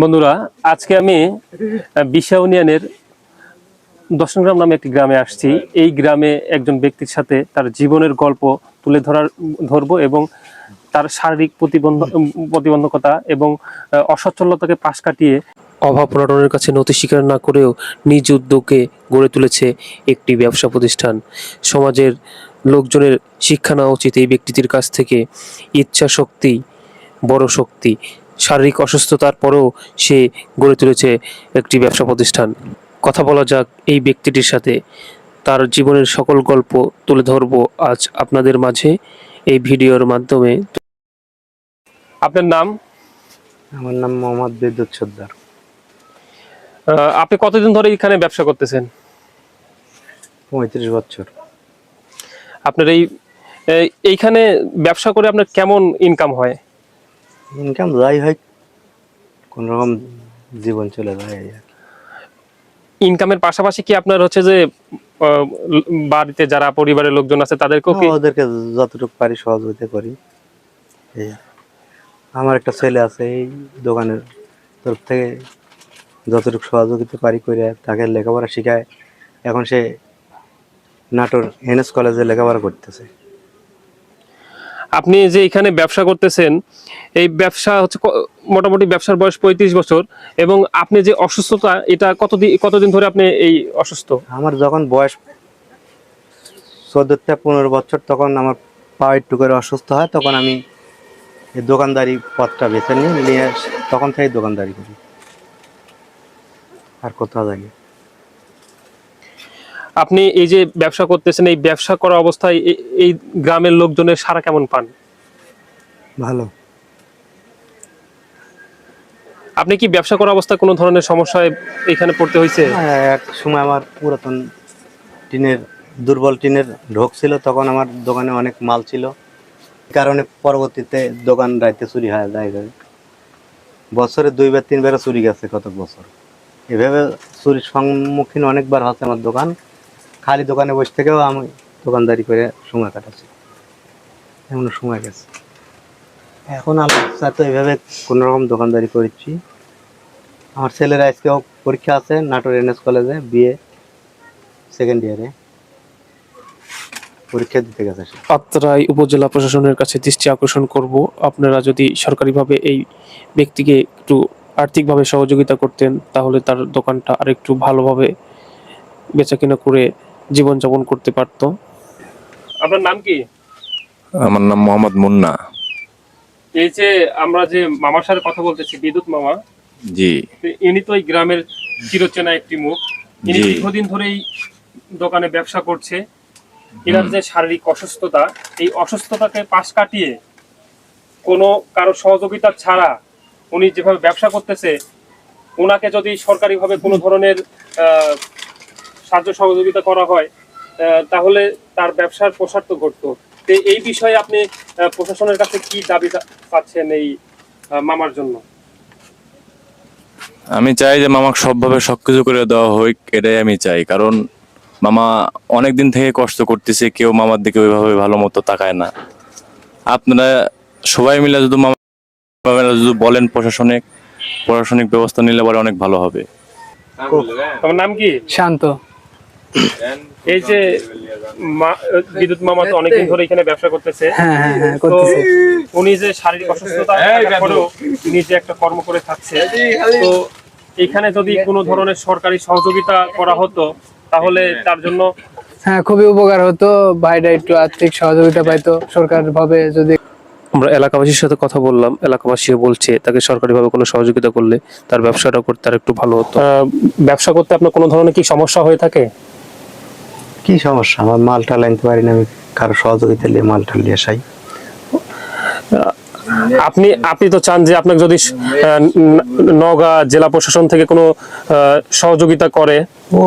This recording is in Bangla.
বন্ধুরা, আজকে আমি বিশা ইউনিয়নের দশনগ্রাম নামে একটি গ্রামে আসছি। এই গ্রামে একজন ব্যক্তির সাথে তার জীবনের গল্প তুলে ধরার, ধরবো এবং তার শারীরিক প্রতিবন্ধ প্রতিবন্ধকতা এবং অসচ্ছলতাকে পাশ কাটিয়ে অভাব অনটনের কাছে নতি স্বীকার না করেও নিজ উদ্যোগে গড়ে তুলেছে একটি ব্যবসা প্রতিষ্ঠান। সমাজের লোকজনের শিক্ষা নেওয়া উচিত এই ব্যক্তিটির কাছ থেকে। ইচ্ছা শক্তি, বড় শক্তি শারীরিক অসুস্থতার পরেও সে গড়ে তুলেছে একটি ব্যবসা প্রতিষ্ঠান। কথা বলা যাক এই ব্যক্তিটির সাথে। তার জীবনের সকল গল্প তুলে ধরবো আজ আপনাদের মাঝে এই ভিডিওর মাধ্যমে। আপনার নাম? আমার নাম মোহাম্মদ বিদ্যুৎ সর্দার। আপনি কতদিন ধরে এখানে ব্যবসা করতেছেন? পঁয়ত্রিশ বছর। আপনার এই এই- এইখানে ব্যবসা করে আপনার কেমন ইনকাম হয়? ইনকাম যাই হয় কোন রকম জীবন চলে যায়। ইনকামের পাশাপাশি কি আপনার হচ্ছে যে বাড়িতে যারা পরিবারের লোকজন আছে তাদেরকেও কি ওদেরকে যতটুকু পারি সহযোগিতা করি। এই আমার একটা ছেলে আছে এই দোকানের তরফ থেকে যতটুকু সহযোগিতা পারি করে তাকে লেখাপড়া শেখায়। এখন সে নাটোর এনএস কলেজে লেখাপড়া করতেছে। আপনি যে এখানে ব্যবসা করতেছেন, এই ব্যবসা হচ্ছে মোটামুটি ব্যবসার বয়স পঁয়ত্রিশ বছর এবং আপনি যে অসুস্থতা, এটা কতদিন কতদিন ধরে আপনি এই অসুস্থ আমার যখন বয়স চোদ্দ থেকে পনেরো বছর তখন আমার পা একটু করে অসুস্থ হয়, তখন আমি দোকানদারি পথটা বেছে নিই, নিয়ে তখন থেকে দোকানদারি করি আর কোথাও যাই। আপনি এই যে ব্যবসা করতেছেন এই ব্যবসা করা অবস্থায় এই গ্রামের লোকজনের সারা কেমন পান? ভালো। আপনি কি ব্যবসা করা অবস্থায় কোনো ধরনের সমস্যায় এখানে পড়তে হয়েছে? হ্যাঁ, এক সময় আমার পুরাতন টিনের দুর্বল টিনের ঢোক ছিল তখন আমার দোকানে অনেক মাল ছিল। কারণে পরবর্তীতে দোকান রাইতে চুরি হয় যায় যায়। বছরে দুইবার তিনবার চুরি গেছে কত বছর। এভাবে চুরির সম্মুখীন অনেকবার হচ্ছে আমার দোকান। খালি দোকানে বসে থেকেও আমি দোকানদারি করে সময় কাটাচ্ছি। এমন সময় গেছে। এখন আমি তো এইভাবে কোনো রকম দোকানদারি করছি। আমার ছেলের আজকেও পরীক্ষা আছে নাটোর এনএস কলেজে, বিএ সেকেন্ড ইয়ারে পরীক্ষা দিতে গেছে আত্রাই উপজেলা প্রশাসনের কাছে দৃষ্টি আকর্ষণ করব। আপনারা যদি সরকারিভাবে এই ব্যক্তিকে একটু আর্থিকভাবে সহযোগিতা করতেন, তাহলে তার দোকানটা আরেকটু ভালোভাবে বেচাকেনা করে জীবনযাপন করতে পারত। আপনার নাম কি? আমার নাম মোহাম্মদ মুন্না। এই যে আমরা যে মামার সাথে কথা বলতেছি বিদ্যুৎ মামা জি। ইনি তো এই গ্রামের চিরচেনা একটি মুখ। ইনি দীর্ঘদিন ধরেই দোকানে ব্যবসা করছে। এনার যে শারীরিক অসুস্থতা এই অসুস্থতাকে পাশ কাটিয়ে কোনো কারও সহযোগিতা ছাড়া উনি যেভাবে ব্যবসা করতেছে ওনাকে যদি সরকারিভাবে কোনো ধরনের আহ, সাহায্য সহযোগিতা করা হয় তাহলে তার ব্যবসার প্রসার তো ঘটতো। এই বিষয়ে আপনি প্রশাসনের কাছে কি দাবি পাচ্ছেন এই মামার জন্য? আমি চাই যে মামাকে সবভাবে সবকিছু করে দেওয়া হোক এটাই আমি চাই। কারণ মামা অনেক দিন থেকে কষ্ট করতেছে কেউ মামার দিকে ওইভাবে ভালো মতো তাকায় না। আপনারা সবাই মিলে যদি মামা যদি বলেন প্রশাসনিক প্রশাসনিক ব্যবস্থা নিলে পরে অনেক ভালো হবে। তোমার নাম কি? শান্ত। এই যে বিদ্যুৎ মামা তো অনেকদিন ধরে এখানে ব্যবসা করতেছে। হ্যাঁ হ্যাঁ হ্যাঁ তো উনি যে শারীরিক অসুস্থতা পরেও নিজে একটা কর্ম করে থাকছে। তো এখানে যদি কোনো ধরনের সরকারি সহযোগিতা করা হতো তাহলে তার জন্য হ্যাঁ খুবই উপকার হতো। ভাইরা একটু আর্থিক সহযোগিতা পাইতো সরকার ভাবে যদি আমরা এলাকাবাসীর সাথে কথা বললাম এলাকাবাসীও বলছে তাকে সরকারিভাবে কোনো সহযোগিতা করলে তার ব্যবসাটা করতে আর একটু ভালো হতো। ব্যবসা করতে আপনার কোনো ধরনের কি সমস্যা হয়ে থাকে? কি সমস্যা? আমার মালটা লাইনতে পারি না আমি কারও সহযোগিতা নিয়ে মালটা নিয়ে আসাই আপনি আপনি তো চান যে আপনাকে যদি নওগাঁ জেলা প্রশাসন থেকে কোনো আহ, সহযোগিতা করে। ও